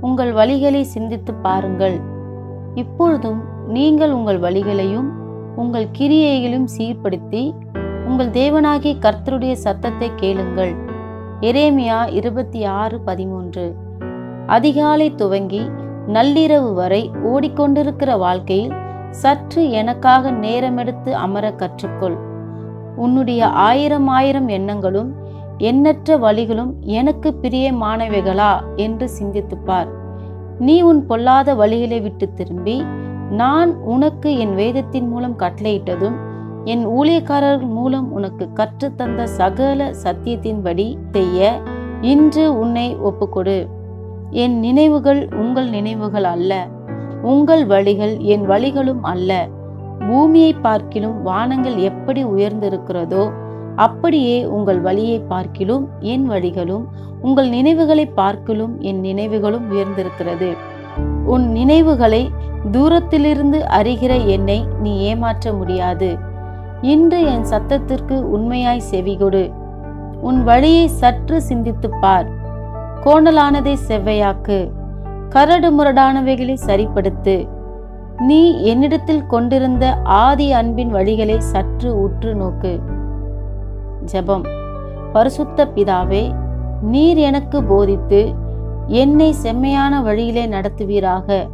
உங்கள் வழிகளை சிந்தித்து பாருங்கள். இப்பொழுதும் நீங்கள் உங்கள் வழிகளையும் உங்கள் கிரியைகளையும் சீர்படுத்தி உங்கள் தேவனாகிய கர்த்தருடைய சத்தத்தை கேளுங்கள். எரேமியா இருபத்தி ஆறு பதிமூன்று. அதிகாலை துவங்கி நள்ளிரவு வரை ஓடிக்கொண்டிருக்கிற வாழ்க்கையில் சற்று எனக்காக நேரமெடுத்து அமர கற்றுக்கொள். உன்னுடைய ஆயிரம் ஆயிரம் எண்ணங்களும் எண்ணற்ற வழிகளும் எனக்கு பிரியமானவைகளா? என்று சிந்தித்துப் பார். நீ உன் பொல்லாத வழிகளை விட்டு திரும்பி நான் உனக்கு என் வேதத்தின் மூலம் கட்டளையிட்டதும் என் ஊழியக்காரர்கள் மூலம் உனக்கு கற்றுத்தந்த சகல சத்தியத்தின்படி செய்ய இன்று உன்னை ஒப்புக்கொடு. என் நினைவுகள் உங்கள் நினைவுகள் அல்ல உங்கள் வழிகள் என் வழிகளும் அல்ல. பூமியை பார்க்கிலும் வானங்கள் எப்படி உயர்ந்திருக்கிறதோ அப்படியே உங்கள் வழியை பார்க்கிலும் என் வழிகளும் உங்கள் நினைவுகளை பார்க்கிலும் என் நினைவுகளும் உயர்ந்திருக்கிறது. உன் நினைவுகளை தூரத்திலிருந்து அறிகிற என்னை நீ ஏமாற்ற முடியாது. இன்று என் சத்தத்திற்கு உண்மையாய் செவிகொடு. உன் வழியை சற்று சிந்தித்துப் பார். கோணலானதை செவ்வையாக்கு. கரடு முரடானவைகளை சரிப்படுத்து. நீ என்னிடத்தில் கொண்டிருந்த ஆதி அன்பின் வழிகளை சற்று உற்று நோக்கு. ஜெபம். பரிசுத்த பிதாவே நீர் எனக்கு போதித்து என்னை செம்மையான வழியிலே நடத்துவீராக.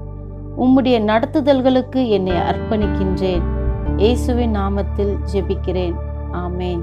உம்முடைய நடத்துதல்களுக்கு என்னை அர்ப்பணிக்கின்றேன். இயேசுவின் நாமத்தில் ஜெபிக்கிறேன். ஆமேன்.